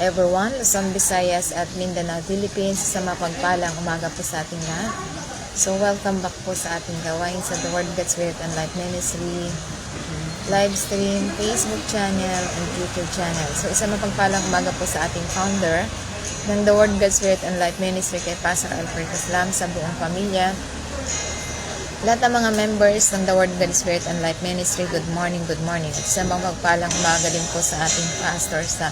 everyone, Luzon, Visayas at Mindanao, Philippines sa mapagpalang umaga po sa ating lahat. So welcome back po sa ating gawain sa The Word Gets Spirit and Life Ministry live stream, Facebook channel, and YouTube channel. So isang mapagpalang umaga po sa ating founder ng The Word God's Spirit and Life Ministry kay Pastor Alfred Islam sa buong pamilya. Lahat ng mga members ng The Word God's Spirit and Life Ministry, good morning, good morning. At isang mapagpalang umaga din po sa ating pastor sa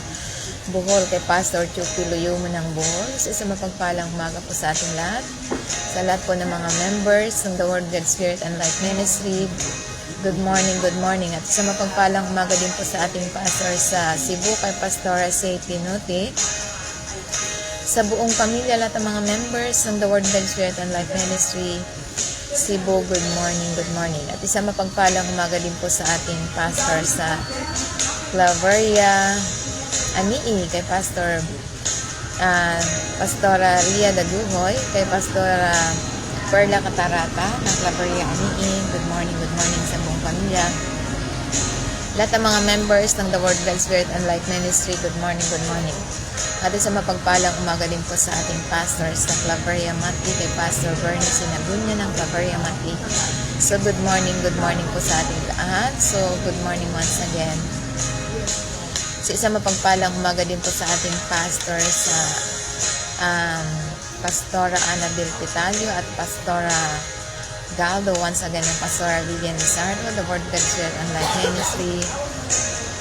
Bohol kay Pastor Chucky Luyumo ng Bohol. So isang mapagpalang umaga po sa ating lahat. Sa lahat po ng mga members ng The Word God's Spirit and Life Ministry, Good morning, good morning. At sa mapagpalang umaga din po sa ating pastor sa Cebu kay Pastora Say Pinuti. Sa buong pamilya, lahat ng mga members ng The Word God Spirit and Life Ministry, Cebu, good morning, good morning. At isang mapagpalang umaga din po sa ating pastor sa Claveria, Anii, kay Pastor ah, Pastora Lia Daguhoy, kay Pastora Perla Catarata ng Claveria Anii. Good morning, good morning sa buong pamilya. Lahat ng mga members ng The Word God Spirit and Life Ministry, good morning, good morning. At sa mapagpalang umaga din po sa ating pastors ng Claveria Mati, kay Pastor Bernie Sinabunya ng Claveria Mati. So, good morning, good morning po sa ating lahat. So, good morning once again. So, isang mapagpalang umaga din po sa ating pastor sa um, Pastora Annabel Pitalio at Pastora Galdo. Once again, yung Pastora Lilian Lizardo, the Word God and Life Ministry,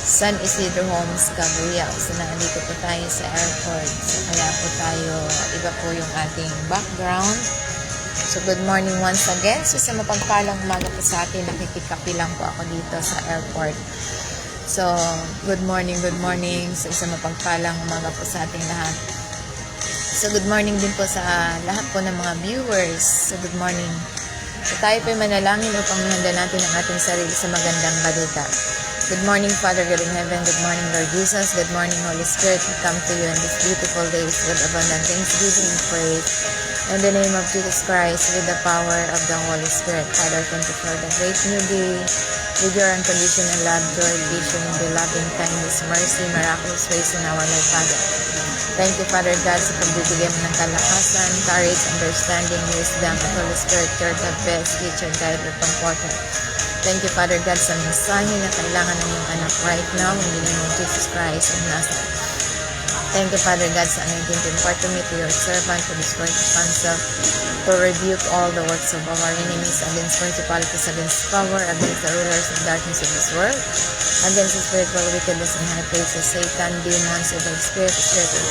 San Isidro Homes, Caguyao. So, nandito po tayo sa airport. So, kaya po tayo, iba po yung ating background. So, good morning once again. So, sa mapagpalang umaga po sa atin, nakikikapi lang po ako dito sa airport. So, good morning, good morning. So, isang mapagpalang umaga po sa ating lahat. So, good morning din po sa lahat po ng mga viewers. So, good morning. So, tayo po manalangin upang mahanda natin ang ating sarili sa magandang balita. Good morning, Father God in heaven. Good morning, Lord Jesus. Good morning, Holy Spirit. We come to you in this beautiful day with abundant thanksgiving and praise. In the name of Jesus Christ, with the power of the Holy Spirit. Father, thank you for the great new day. With your unconditional love, joy, vision, and loving kindness, mercy, miraculous ways in our life, Father. Thank you, Father God, sa pagbibigay mo ng kalakasan, courage, understanding, wisdom, at Holy Spirit, your the best teacher, guide, and comforter. Thank you, Father God, sa mensahe na kailangan ng iyong anak right now in the name of Jesus Christ of Nazareth. Thank you, Father God, sa anointing to impart to me to your servant to destroy the counsel, to rebuke all the works of our enemies against principalities, against power, against the rulers of darkness of this world, against the spiritual wickedness in high places, Satan, demons, evil spirit, spirit of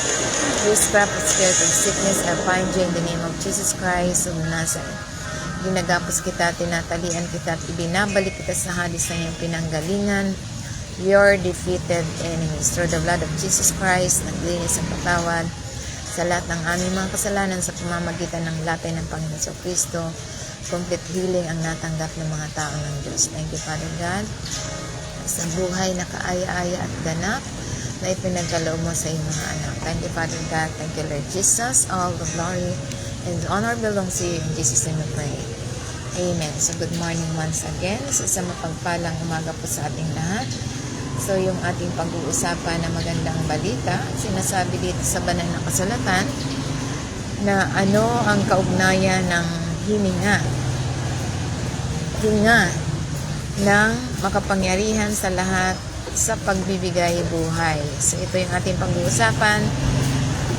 witchcraft, spirit of sickness, I bind you in the name of Jesus Christ of Nazareth. Ginagapos kita, tinatalian kita, at ibinabalik kita sa hadis na iyong pinanggalingan, your defeated enemies. Through the blood of Jesus Christ, naglinis ang patawad sa lahat ng aming mga kasalanan sa pamamagitan ng latay ng Panginoon sa Kristo. Complete healing ang natanggap ng mga tao ng Diyos. Thank you, Father God, sa buhay na kaaya-aya at ganap na ipinagkaloob mo sa iyong mga anak. Thank you, Father God. Thank you, Lord Jesus. All the glory and honor belongs to you. In Jesus' name we pray. Amen. So, good morning once again. Sa isang mapagpalang umaga po sa ating lahat. So, yung ating pag-uusapan na magandang balita, sinasabi dito sa banal na kasulatan na ano ang kaugnayan ng hininga. Hinga ng makapangyarihan sa lahat sa pagbibigay buhay. So, ito yung ating pag-uusapan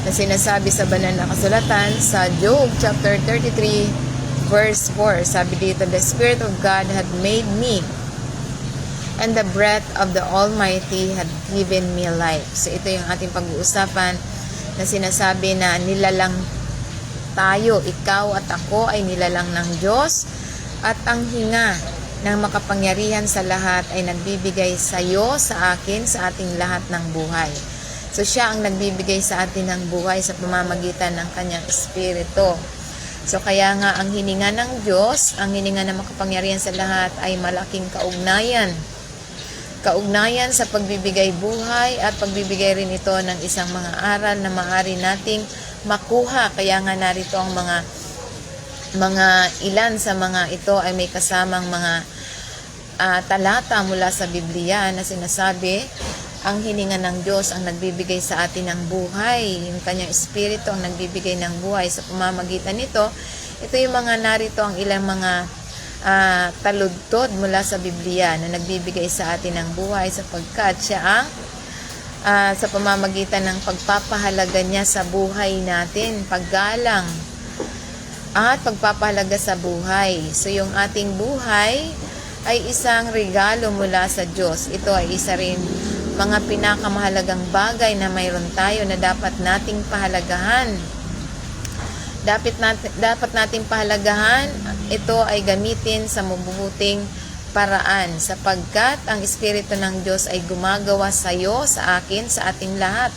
na sinasabi sa banal na kasulatan sa Job chapter 33 verse 4. Sabi dito, The Spirit of God had made me and the breath of the Almighty had given me life. So ito yung ating pag-uusapan na sinasabi na nilalang tayo, ikaw at ako ay nilalang ng Diyos at ang hinga ng makapangyarihan sa lahat ay nagbibigay sa iyo, sa akin, sa ating lahat ng buhay. So siya ang nagbibigay sa atin ng buhay sa pamamagitan ng kanyang espiritu. So kaya nga ang hininga ng Diyos, ang hininga ng makapangyarihan sa lahat ay malaking kaugnayan. Kaugnayan sa pagbibigay buhay at pagbibigay rin ito ng isang mga aral na maaari nating makuha. Kaya nga narito ang mga mga ilan sa mga ito ay may kasamang mga ah, talata mula sa Biblia na sinasabi ang hininga ng Diyos ang nagbibigay sa atin ng buhay. Yung kanyang espiritu ang nagbibigay ng buhay. Sa pamamagitan nito, ito yung mga narito ang ilang mga ah, taludtod mula sa Biblia na nagbibigay sa atin ng buhay sapagkat siya ang ah, sa pamamagitan ng pagpapahalaga niya sa buhay natin, paggalang at pagpapahalaga sa buhay. So yung ating buhay ay isang regalo mula sa Diyos. Ito ay isa rin mga pinakamahalagang bagay na mayroon tayo na dapat nating pahalagahan. Dapat natin, dapat nating pahalagahan, ito ay gamitin sa mabubuting paraan sapagkat ang Espiritu ng Diyos ay gumagawa sa iyo, sa akin, sa ating lahat.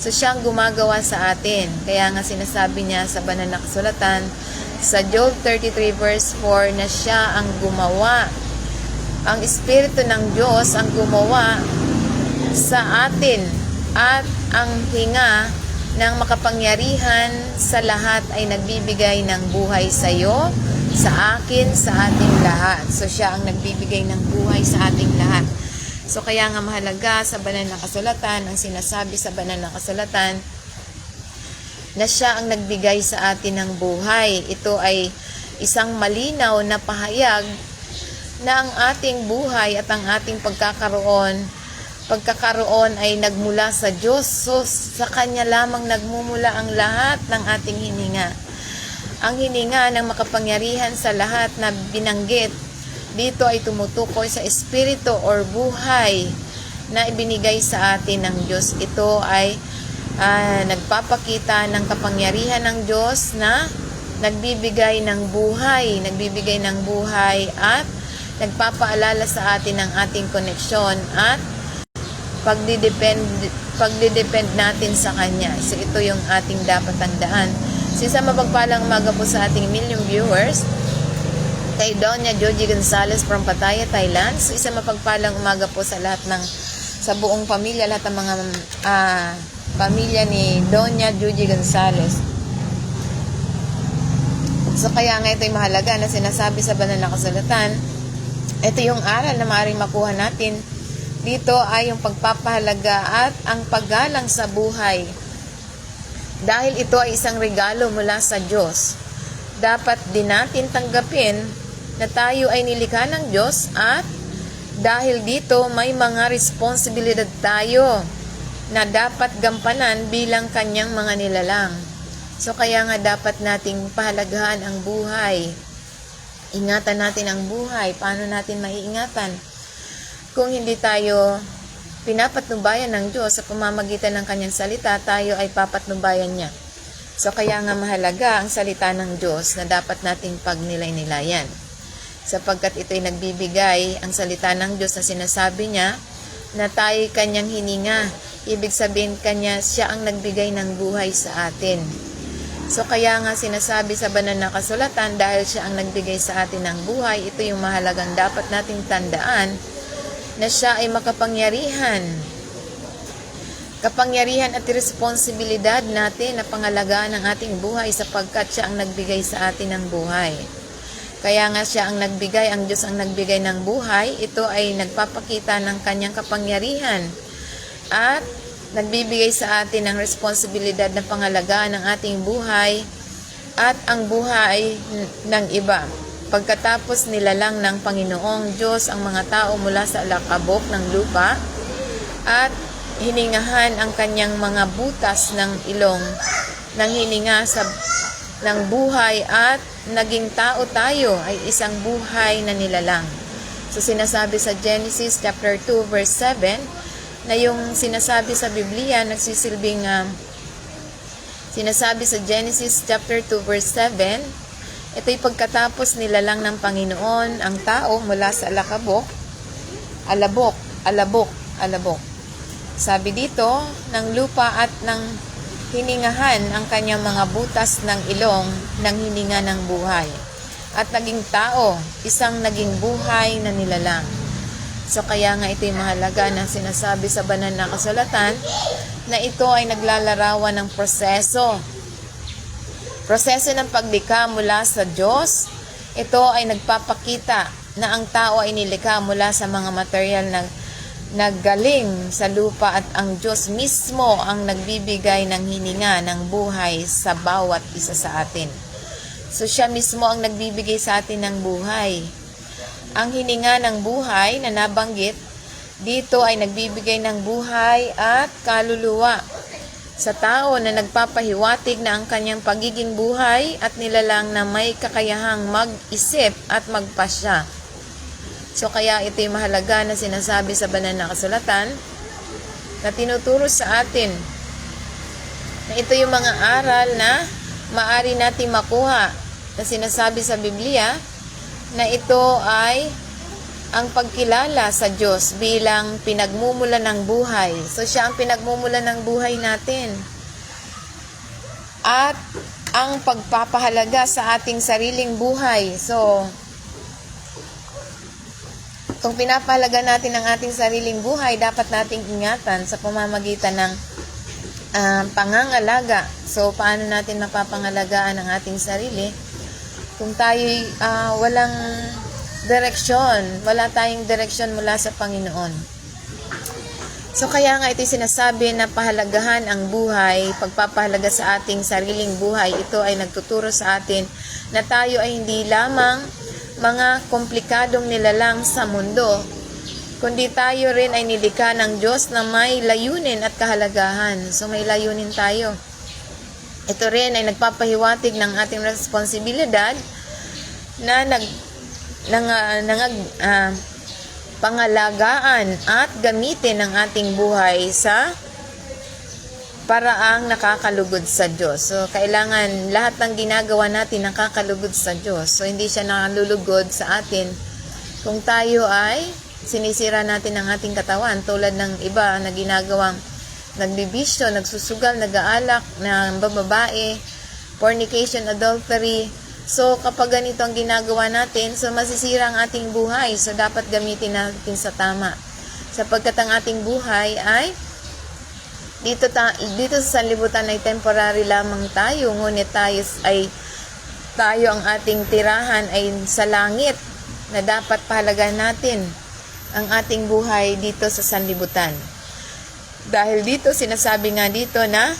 So siya ang gumagawa sa atin. Kaya nga sinasabi niya sa banal na kasulatan sa Job 33 verse 4 na siya ang gumawa. Ang Espiritu ng Diyos ang gumawa sa atin at ang hinga ng makapangyarihan sa lahat ay nagbibigay ng buhay sa iyo, sa akin, sa ating lahat. So siya ang nagbibigay ng buhay sa ating lahat. So kaya nga mahalaga sa banal na kasulatan, ang sinasabi sa banal na kasulatan, na siya ang nagbigay sa atin ng buhay. Ito ay isang malinaw na pahayag na ang ating buhay at ang ating pagkakaroon pagkakaroon ay nagmula sa Diyos. So, sa Kanya lamang nagmumula ang lahat ng ating hininga. Ang hininga ng makapangyarihan sa lahat na binanggit dito ay tumutukoy sa espiritu or buhay na ibinigay sa atin ng Diyos. Ito ay ah, nagpapakita ng kapangyarihan ng Diyos na nagbibigay ng buhay, nagbibigay ng buhay at nagpapaalala sa atin ng ating koneksyon at pagdidepend pagdidepend natin sa kanya. So ito yung ating dapat tandaan. So isa mapagpalang umaga po sa ating million viewers kay Donya Joji Gonzalez from Pattaya, Thailand. So isa mapagpalang umaga po sa lahat ng sa buong pamilya, lahat ng mga ah, pamilya ni Donya Joji Gonzalez. So kaya nga ito'y mahalaga na sinasabi sa banal na kasulatan. Ito yung aral na maaaring makuha natin dito ay yung pagpapahalaga at ang paggalang sa buhay. Dahil ito ay isang regalo mula sa Diyos, dapat din natin tanggapin na tayo ay nilikha ng Diyos at dahil dito may mga responsibilidad tayo na dapat gampanan bilang kanyang mga nilalang. So kaya nga dapat nating pahalagahan ang buhay. Ingatan natin ang buhay. Paano natin maiingatan? Kung hindi tayo pinapatnubayan ng Diyos sa pamamagitan ng kanyang salita, tayo ay papatnubayan niya. So kaya nga mahalaga ang salita ng Diyos na dapat nating pagnilay-nilayan. Sapagkat ito'y nagbibigay ang salita ng Diyos na sinasabi niya na tayo kanyang hininga. Ibig sabihin kanya siya ang nagbigay ng buhay sa atin. So kaya nga sinasabi sa banal na kasulatan dahil siya ang nagbigay sa atin ng buhay, ito yung mahalagang dapat nating tandaan na siya ay makapangyarihan. Kapangyarihan at responsibilidad natin na pangalagaan ang ating buhay sapagkat siya ang nagbigay sa atin ng buhay. Kaya nga siya ang nagbigay, ang Diyos ang nagbigay ng buhay, ito ay nagpapakita ng kanyang kapangyarihan at nagbibigay sa atin ng responsibilidad na pangalagaan ng ating buhay at ang buhay ng iba. Pagkatapos nilalang ng Panginoong Diyos ang mga tao mula sa alakabok ng lupa at hiningahan ang kanyang mga butas ng ilong ng hininga sa ng buhay at naging tao tayo ay isang buhay na nilalang. So sinasabi sa Genesis chapter 2 verse 7 na yung sinasabi sa Biblia nagsisilbing um, sinasabi sa Genesis chapter 2 verse 7 ito'y pagkatapos nilalang ng Panginoon ang tao mula sa alakabok alabok, alabok, alabok sabi dito, ng lupa at ng hiningahan ang kanyang mga butas ng ilong ng hininga ng buhay. At naging tao, isang naging buhay na nilalang. So kaya nga ito'y mahalaga na sinasabi sa banal na kasulatan na ito ay naglalarawan ng proseso. Proseso ng paglikha mula sa Diyos, ito ay nagpapakita na ang tao ay nilikha mula sa mga material na naggaling sa lupa at ang Diyos mismo ang nagbibigay ng hininga ng buhay sa bawat isa sa atin. So siya mismo ang nagbibigay sa atin ng buhay. Ang hininga ng buhay na nabanggit dito ay nagbibigay ng buhay at kaluluwa sa tao na nagpapahiwatig na ang kanyang pagiging buhay at nilalang na may kakayahang mag-isip at magpasya. So kaya ito yung mahalaga na sinasabi sa banal na kasulatan na tinuturo sa atin na ito yung mga aral na maari nating makuha na sinasabi sa Biblia na ito ay ang pagkilala sa Diyos bilang pinagmumula ng buhay. So siya ang pinagmumula ng buhay natin. At ang pagpapahalaga sa ating sariling buhay. So, kung pinapahalaga natin ang ating sariling buhay, dapat nating ingatan sa pamamagitan ng ah, pangangalaga. So, paano natin mapapangalagaan ang ating sarili? Kung tayo walang direksyon, wala tayong direksyon mula sa Panginoon. So, kaya nga ito sinasabi na pahalagahan ang buhay, pagpapahalaga sa ating sariling buhay, ito ay nagtuturo sa atin na tayo ay hindi lamang mga komplikadong nilalang sa mundo, kundi tayo rin ay nilikha ng Diyos na may layunin at kahalagahan. So may layunin tayo. Ito rin ay nagpapahiwatig ng ating responsibilidad na nag nang nangag ah, pangalagaan at gamitin ang ating buhay sa paraang nakakalugod sa Diyos. So, kailangan lahat ng ginagawa natin nakakalugod sa Diyos. So, hindi siya nakalulugod sa atin kung tayo ay sinisira natin ang ating katawan tulad ng iba na ginagawang nagbibisyo, nagsusugal, nag-aalak ng bababae, fornication, adultery. So, kapag ganito ang ginagawa natin, so masisira ang ating buhay. So, dapat gamitin natin sa tama. Sapagkat ang ating buhay ay dito ta, dito sa sanlibutan ay temporary lamang tayo ngunit tayo ay tayo ang ating tirahan ay sa langit na dapat pahalagahan natin ang ating buhay dito sa sanlibutan. Dahil dito sinasabi nga dito na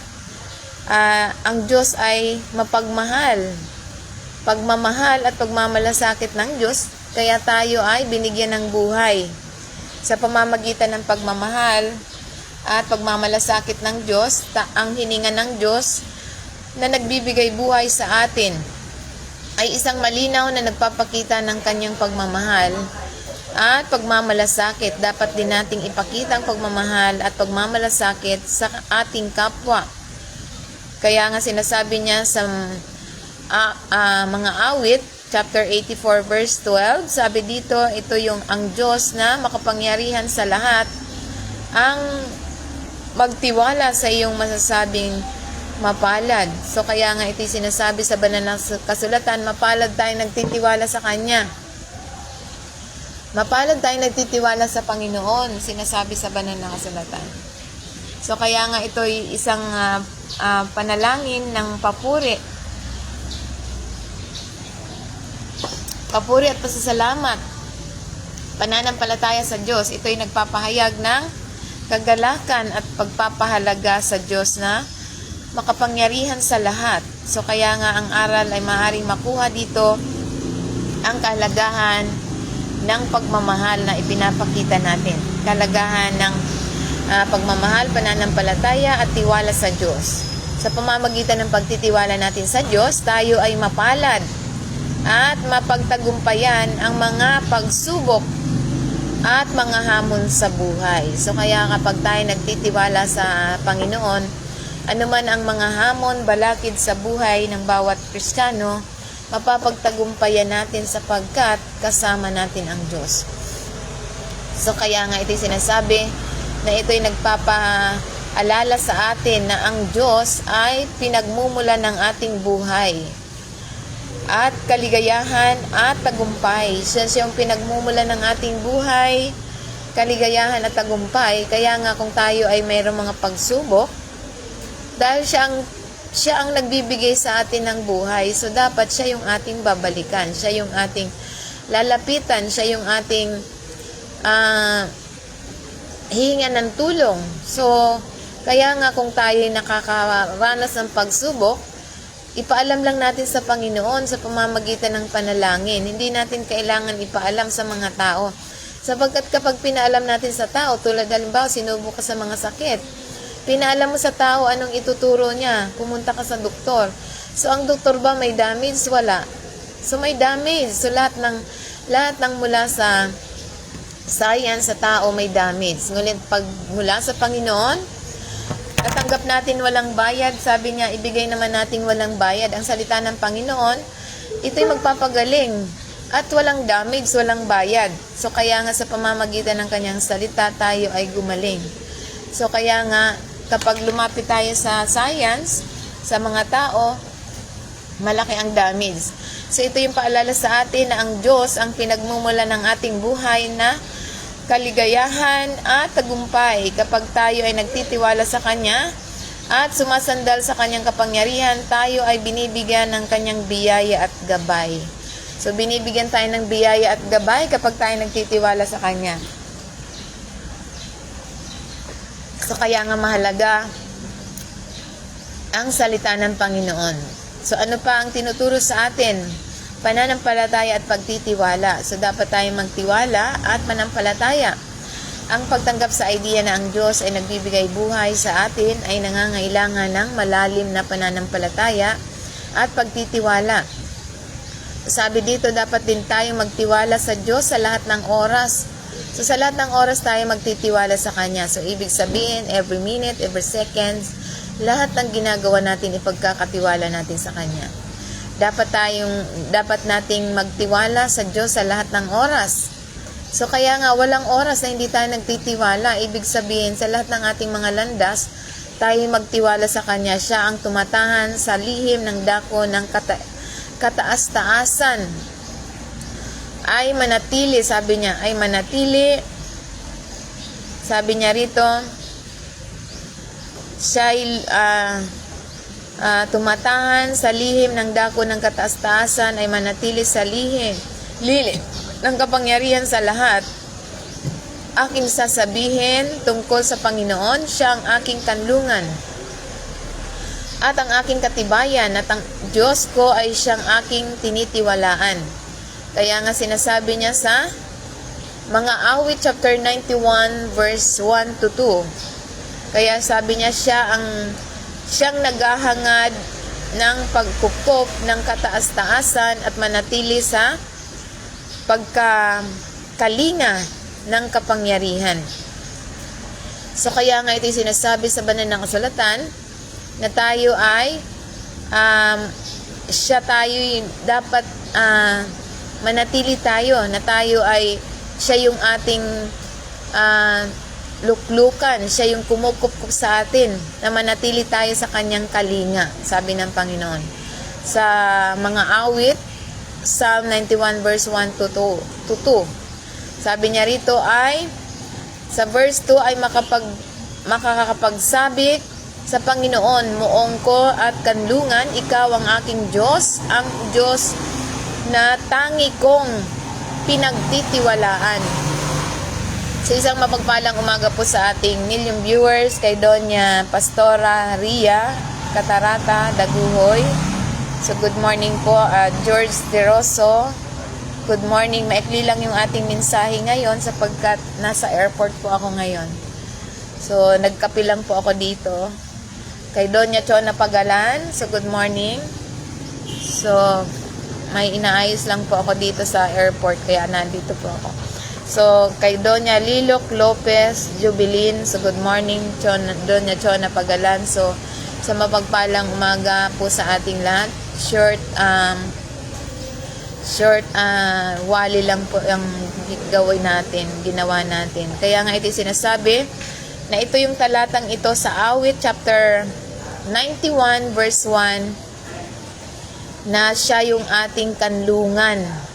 ah, ang Diyos ay mapagmahal. Pagmamahal at pagmamalasakit ng Diyos, kaya tayo ay binigyan ng buhay. Sa pamamagitan ng pagmamahal, at pagmamalasakit ng Diyos, ta- ang hininga ng Diyos na nagbibigay buhay sa atin ay isang malinaw na nagpapakita ng kanyang pagmamahal at pagmamalasakit. Dapat din nating ipakita ang pagmamahal at pagmamalasakit sa ating kapwa. Kaya nga sinasabi niya sa ah, ah, mga awit, chapter 84 verse 12, sabi dito, ito yung ang Diyos na makapangyarihan sa lahat ang magtiwala sa iyong masasabing mapalad. So kaya nga ito sinasabi sa banal na kasulatan, mapalad tayo nagtitiwala sa Kanya. Mapalad tayo nagtitiwala sa Panginoon, sinasabi sa banal na kasulatan. So kaya nga ito isang ah, ah, panalangin ng papuri. Papuri at pasasalamat. Pananampalataya sa Diyos. Ito ay nagpapahayag ng kagalakan at pagpapahalaga sa Diyos na makapangyarihan sa lahat. So kaya nga ang aral ay maaaring makuha dito ang kahalagahan ng pagmamahal na ipinapakita natin. Kalagahan ng ah, pagmamahal, pananampalataya at tiwala sa Diyos. Sa pamamagitan ng pagtitiwala natin sa Diyos, tayo ay mapalad at mapagtagumpayan ang mga pagsubok at mga hamon sa buhay. So kaya kapag tayo nagtitiwala sa Panginoon, anuman ang mga hamon, balakid sa buhay ng bawat Kristiyano, mapapagtagumpayan natin sapagkat kasama natin ang Diyos. So kaya nga ito sinasabi na ito'y nagpapaalala sa atin na ang Diyos ay pinagmumula ng ating buhay at kaligayahan at tagumpay. Siya siyang pinagmumula ng ating buhay, kaligayahan at tagumpay. Kaya nga kung tayo ay mayroong mga pagsubok, dahil siya ang, siya ang nagbibigay sa atin ng buhay, so dapat siya yung ating babalikan, siya yung ating lalapitan, siya yung ating ah, hihinga ng tulong. So, kaya nga kung tayo nakakaranas ng pagsubok, ipaalam lang natin sa Panginoon sa pamamagitan ng panalangin. Hindi natin kailangan ipaalam sa mga tao. Sapagkat kapag pinaalam natin sa tao, tulad halimbawa, sinubo ka sa mga sakit, pinaalam mo sa tao anong ituturo niya, pumunta ka sa doktor. So, ang doktor ba may damage? Wala. So, may damage. So, lahat ng, lahat ng mula sa science sa tao may damage. Ngunit pag mula sa Panginoon, natanggap natin walang bayad. Sabi niya, ibigay naman natin walang bayad. Ang salita ng Panginoon, ito'y magpapagaling at walang damage, walang bayad. So kaya nga sa pamamagitan ng kanyang salita, tayo ay gumaling. So kaya nga, kapag lumapit tayo sa science, sa mga tao, malaki ang damage. So ito yung paalala sa atin na ang Diyos ang pinagmumula ng ating buhay na kaligayahan at tagumpay kapag tayo ay nagtitiwala sa Kanya at sumasandal sa Kanyang kapangyarihan, tayo ay binibigyan ng Kanyang biyaya at gabay. So binibigyan tayo ng biyaya at gabay kapag tayo nagtitiwala sa Kanya. So kaya nga mahalaga ang salita ng Panginoon. So ano pa ang tinuturo sa atin? Pananampalataya at pagtitiwala. So dapat tayong magtiwala at manampalataya. Ang pagtanggap sa idea na ang Diyos ay nagbibigay buhay sa atin ay nangangailangan ng malalim na pananampalataya at pagtitiwala. Sabi dito, dapat din tayong magtiwala sa Diyos sa lahat ng oras. So sa lahat ng oras tayo magtitiwala sa Kanya. So ibig sabihin, every minute, every second, lahat ng ginagawa natin ipagkakatiwala natin sa Kanya. Dapat tayong dapat nating magtiwala sa Diyos sa lahat ng oras. So kaya nga walang oras na hindi tayo nagtitiwala. Ibig sabihin sa lahat ng ating mga landas, tayo magtiwala sa Kanya. Siya ang tumatahan sa lihim ng dako ng kata- kataas-taasan. Ay manatili, sabi niya, ay manatili. Sabi niya rito, siya uh, tumatahan sa lihim ng dako ng kataas-taasan ay manatili sa lihim. Lili ng kapangyarihan sa lahat. Aking sasabihin tungkol sa Panginoon, siya ang aking kanlungan. At ang aking katibayan at ang Diyos ko ay siyang aking tinitiwalaan. Kaya nga sinasabi niya sa mga awit chapter 91 verse 1 to 2. Kaya sabi niya siya ang siyang naghahangad ng pagkupop ng kataas-taasan at manatili sa pagkakalinga ng kapangyarihan. So kaya nga ito sinasabi sa banal ng kasulatan na tayo ay um, siya tayo dapat uh, manatili tayo na tayo ay siya yung ating uh, luklukan, siya yung kumukup sa atin na manatili tayo sa kanyang kalinga, sabi ng Panginoon. Sa mga awit, Psalm 91 verse 1 to 2. To 2. Sabi niya rito ay, sa verse 2 ay makapag, makakapagsabik sa Panginoon, muong ko at kanlungan, ikaw ang aking Diyos, ang Diyos na tangi kong pinagtitiwalaan. Sa isang mapagpalang umaga po sa ating million viewers, kay Donya Pastora Ria Katarata Daguhoy. So good morning po, uh, George De Rosso. Good morning, maikli lang yung ating mensahe ngayon sapagkat nasa airport po ako ngayon. So nagkape lang po ako dito. Kay Donya Chona Pagalan, so good morning. So may inaayos lang po ako dito sa airport kaya nandito po ako. So, kay Doña Lilok Lopez Jubilin, so good morning, Chon, Doña Chona Pagalan. So, sa mapagpalang umaga po sa ating lahat, short, um, short, uh, wali lang po ang gawin natin, ginawa natin. Kaya nga ito sinasabi, na ito yung talatang ito sa awit chapter 91 verse 1 na siya yung ating kanlungan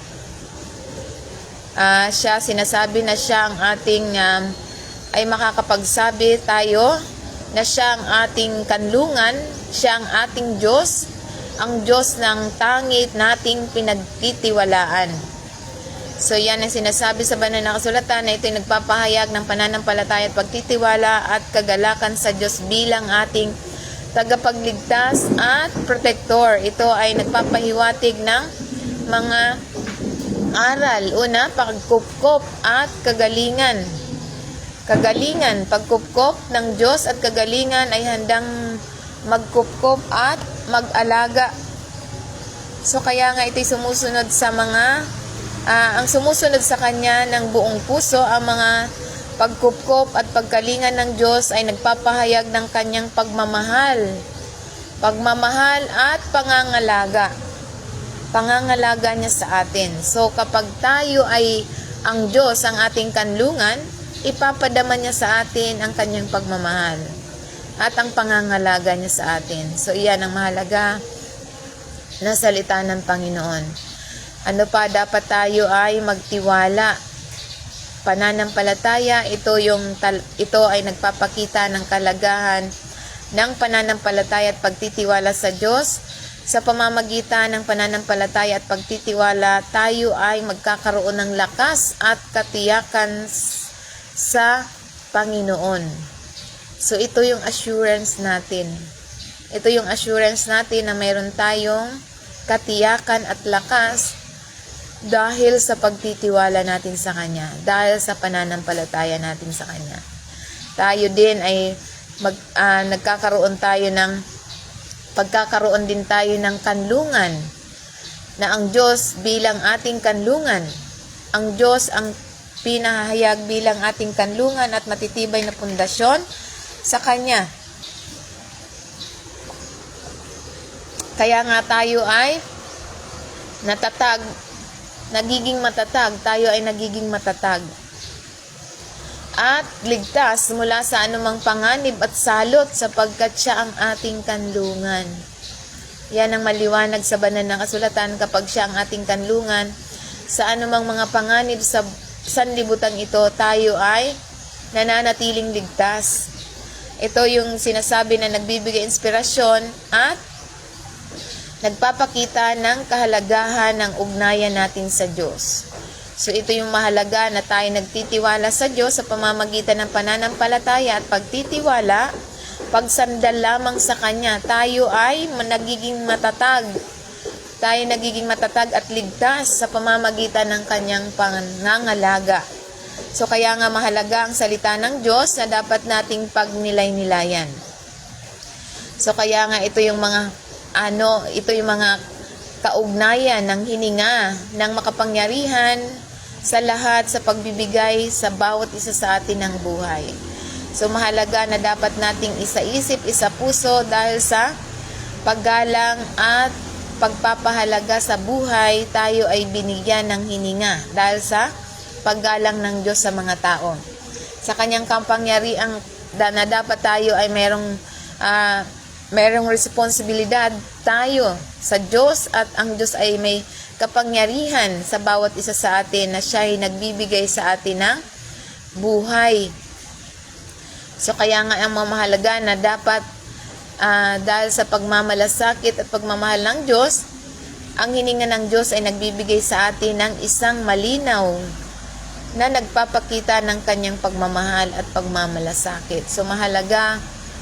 uh, siya sinasabi na siya ang ating um, ay makakapagsabi tayo na siya ang ating kanlungan, siya ang ating Diyos, ang Diyos ng tangit nating pinagtitiwalaan. So yan ang sinasabi sa banal na kasulatan na ito'y nagpapahayag ng pananampalataya at pagtitiwala at kagalakan sa Diyos bilang ating tagapagligtas at protector. Ito ay nagpapahiwatig ng mga aral. Una, pagkupkop at kagalingan. Kagalingan, pagkupkop ng Diyos at kagalingan ay handang magkupkop at mag-alaga. So kaya nga ito'y sumusunod sa mga ah, ang sumusunod sa kanya ng buong puso ang mga pagkupkop at pagkalingan ng Diyos ay nagpapahayag ng kanyang pagmamahal. Pagmamahal at pangangalaga. Pangangalaga niya sa atin. So kapag tayo ay ang Diyos ang ating kanlungan, ipapadama niya sa atin ang kanyang pagmamahal at ang pangangalaga niya sa atin. So iyan ang mahalaga na salita ng Panginoon. Ano pa, dapat tayo ay magtiwala. Pananampalataya, ito, yung ito ay nagpapakita ng kalagahan ng pananampalataya at pagtitiwala sa Diyos. Sa pamamagitan ng pananampalataya at pagtitiwala, tayo ay magkakaroon ng lakas at katiyakan sa Panginoon. So, ito yung assurance natin. Ito yung assurance natin na mayroon tayong katiyakan at lakas dahil sa pagtitiwala natin sa Kanya, dahil sa pananampalataya natin sa Kanya. Tayo din ay mag, ah, nagkakaroon tayo ng pagkakaroon din tayo ng kanlungan na ang Diyos bilang ating kanlungan. Ang Diyos ang pinahayag bilang ating kanlungan at matitibay na pundasyon sa Kanya. Kaya nga tayo ay natatag, nagiging matatag, tayo ay nagiging matatag. At ligtas mula sa anumang panganib at salot sapagkat siya ang ating kanlungan. Yan ang maliwanag sa banal na kasulatan kapag siya ang ating kanlungan. Sa anumang mga panganib sa sanlibutan ito, tayo ay nananatiling ligtas. Ito yung sinasabi na nagbibigay inspirasyon at nagpapakita ng kahalagahan ng ugnayan natin sa Diyos. So ito yung mahalaga na tayo nagtitiwala sa Diyos sa pamamagitan ng pananampalataya at pagtitiwala, pagsandal lamang sa Kanya, tayo ay nagiging matatag. Tayo nagiging matatag at ligtas sa pamamagitan ng Kanyang pangangalaga. So kaya nga mahalaga ang salita ng Diyos na dapat nating pagnilay-nilayan. So kaya nga ito yung mga ano, ito yung mga kaugnayan ng hininga ng makapangyarihan sa lahat sa pagbibigay sa bawat isa sa atin ng buhay. So mahalaga na dapat nating isa-isip, isa-puso dahil sa paggalang at pagpapahalaga sa buhay, tayo ay binigyan ng hininga dahil sa paggalang ng Diyos sa mga tao. Sa kanyang kapangyarihan da- na dapat tayo ay merong ah, merong responsibilidad tayo sa Diyos at ang Diyos ay may kapangyarihan sa bawat isa sa atin na siya ay nagbibigay sa atin ng buhay. So kaya nga ang mamahalaga na dapat ah, dahil sa pagmamalasakit at pagmamahal ng Diyos, ang hininga ng Diyos ay nagbibigay sa atin ng isang malinaw na nagpapakita ng kanyang pagmamahal at pagmamalasakit. So mahalaga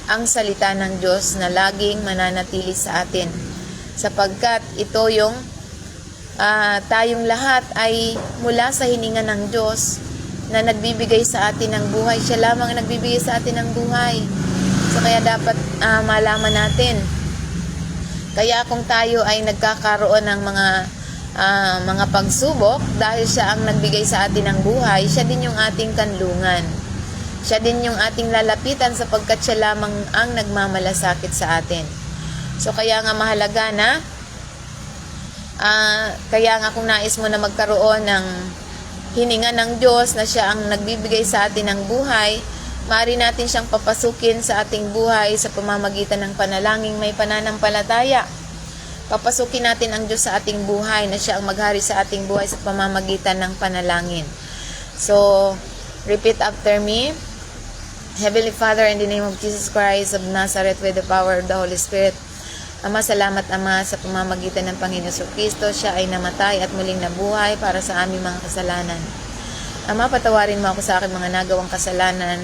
ang salita ng Diyos na laging mananatili sa atin sapagkat ito yung ah, tayong lahat ay mula sa hininga ng Diyos na nagbibigay sa atin ng buhay. Siya lamang ang nagbibigay sa atin ng buhay. So kaya dapat ah, malaman natin. Kaya kung tayo ay nagkakaroon ng mga ah, mga pagsubok dahil siya ang nagbigay sa atin ng buhay, siya din yung ating kanlungan. Siya din yung ating lalapitan sapagkat siya lamang ang nagmamalasakit sa atin. So kaya nga mahalaga na ah, kaya nga kung nais mo na magkaroon ng hininga ng Diyos na siya ang nagbibigay sa atin ng buhay, maaari natin siyang papasukin sa ating buhay sa pamamagitan ng panalangin may pananampalataya. Papasukin natin ang Diyos sa ating buhay na siya ang maghari sa ating buhay sa pamamagitan ng panalangin. So, repeat after me. Heavenly Father, in the name of Jesus Christ of Nazareth, with the power of the Holy Spirit, Ama, salamat Ama sa pamamagitan ng Panginoon sa Kristo. Siya ay namatay at muling nabuhay para sa aming mga kasalanan. Ama, patawarin mo ako sa aking mga nagawang kasalanan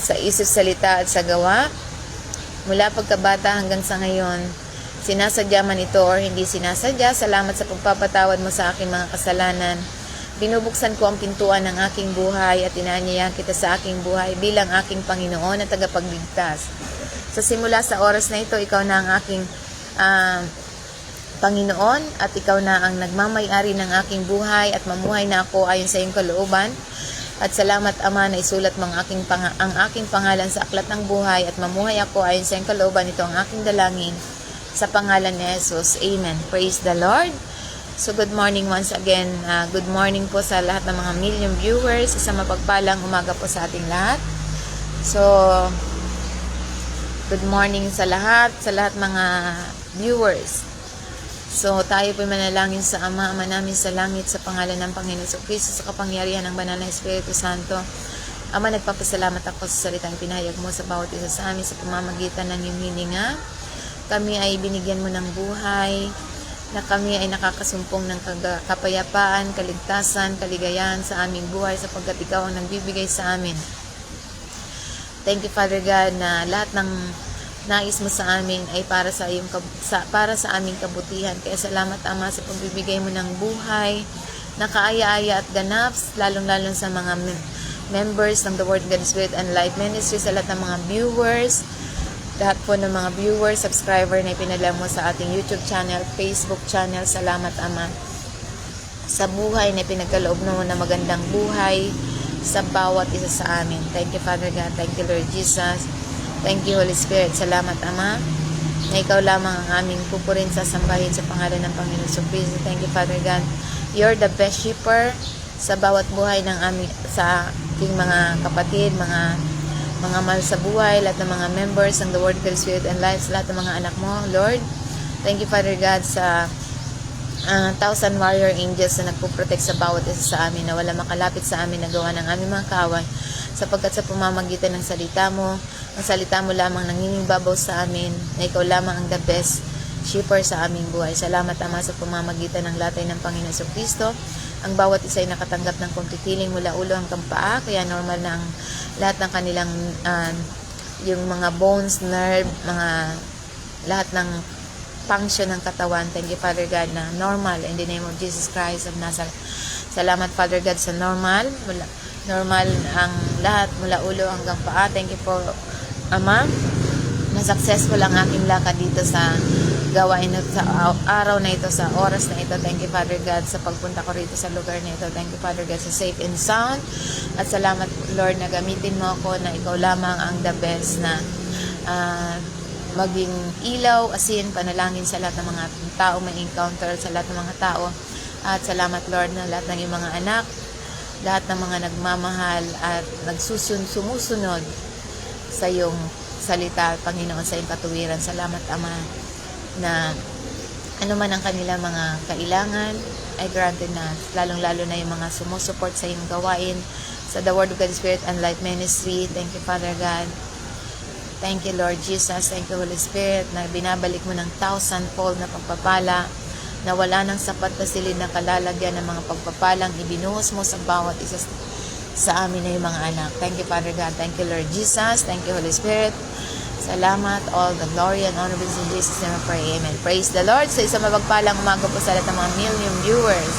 sa isip, salita at sa gawa. Mula pagkabata hanggang sa ngayon, sinasadya man ito or hindi sinasadya, salamat sa pagpapatawad mo sa aking mga kasalanan. Binubuksan ko ang pintuan ng aking buhay at inanyayahan kita sa aking buhay bilang aking Panginoon at tagapagligtas. Sa simula sa oras na ito, ikaw na ang aking ah, Panginoon at ikaw na ang nagmamayari ng aking buhay at mamuhay na ako ayon sa iyong kalooban. At salamat Ama na isulat mo ang aking, pang- ang aking pangalan sa aklat ng buhay at mamuhay ako ayon sa iyong kalooban. Ito ang aking dalangin sa pangalan ni Jesus. Amen. Praise the Lord. So good morning once again. Uh, good morning po sa lahat ng mga million viewers. Sa mapagpalang umaga po sa ating lahat. So, good morning sa lahat, sa lahat mga viewers. So, tayo po manalangin sa Ama, Ama namin sa langit, sa pangalan ng Panginoon sa Kristo, sa kapangyarihan ng Banal na Espiritu Santo. Ama, nagpapasalamat ako sa salitang pinahayag mo sa bawat isa sa amin sa pamamagitan ng iyong hininga. Kami ay binigyan mo ng buhay, na kami ay nakakasumpong ng kapayapaan, kaligtasan, kaligayahan sa aming buhay sapagkat ikaw ang nagbibigay sa amin. Thank you Father God na lahat ng nais mo sa amin ay para sa iyong sa, para sa aming kabutihan. Kaya salamat Ama sa pagbibigay mo ng buhay na kaaya-aya at ganap, lalong-lalong sa mga mem- members ng The Word God Spirit and Life Ministry, sa lahat ng mga viewers, lahat po ng mga viewers, subscriber na ipinala mo sa ating YouTube channel, Facebook channel. Salamat Ama sa buhay na pinagkaloob mo na magandang buhay sa bawat isa sa amin. Thank you, Father God. Thank you, Lord Jesus. Thank you, Holy Spirit. Salamat, Ama, na ikaw lamang ang aming pupurin sa sambahin sa pangalan ng Panginoon sa Kristo. Thank you, Father God. You're the best shepherd sa bawat buhay ng aming, sa aking mga kapatid, mga mga mahal sa buhay, lahat ng mga members ng The Word, God, Spirit, and Life, sa lahat ng mga anak mo, Lord. Thank you, Father God, sa ah, thousand warrior angels na nagpo-protect sa bawat isa sa amin na wala makalapit sa amin na gawa ng aming mga kawan sapagkat sa pamamagitan ng salita mo ang salita mo lamang nangingibabaw sa amin na ikaw lamang ang the best shipper sa aming buhay. Salamat Ama sa pamamagitan ng latay ng Panginoon sa Kristo. Ang bawat isa ay nakatanggap ng kumpikiling mula ulo hanggang paa, kaya normal na ang lahat ng kanilang ah, yung mga bones, nerve, mga lahat ng function ng katawan. Thank you, Father God, na normal in the name of Jesus Christ of Nazareth. Salamat, Father God, sa normal. Mula, normal ang lahat mula ulo hanggang paa. Thank you po, Ama, na successful ang aking lakad dito sa gawain sa araw na ito, sa oras na ito. Thank you, Father God, sa pagpunta ko rito sa lugar na ito. Thank you, Father God, sa safe and sound. At salamat, Lord, na gamitin mo ako na ikaw lamang ang the best na ah, maging ilaw, asin, panalangin sa lahat ng mga tao may encounter, sa lahat ng mga tao. At salamat, Lord, na lahat ng iyong mga anak, lahat ng mga nagmamahal at nagsusun, sumusunod sa iyong salita, Panginoon, sa iyong katuwiran. Salamat, Ama, na ano man ang kanila mga kailangan ay granted na lalong-lalo na yung mga sumusuport sa iyong gawain sa The Word of God Spirit and Life Ministry. Thank you, Father God. Thank you, Lord Jesus. Thank you, Holy Spirit, na binabalik mo ng thousandfold na pagpapala na wala nang sapat na silid na kalalagyan ng mga pagpapalang ibinuhos mo sa bawat isa sa amin na yung mga anak. Thank you, Father God. Thank you, Lord Jesus. Thank you, Holy Spirit. Salamat. All the glory and honor is in Jesus' name I pray. Amen. Praise the Lord. Sa isang mapagpalang umaga po sa lahat ng mga million viewers.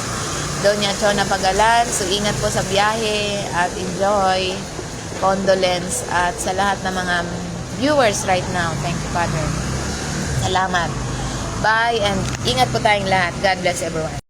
Doña Chona Pagalan. So, ingat po sa biyahe at enjoy. Condolence. At sa lahat ng mga viewers right now. Thank you, Father. Salamat. Bye and ingat po tayong lahat. God bless everyone.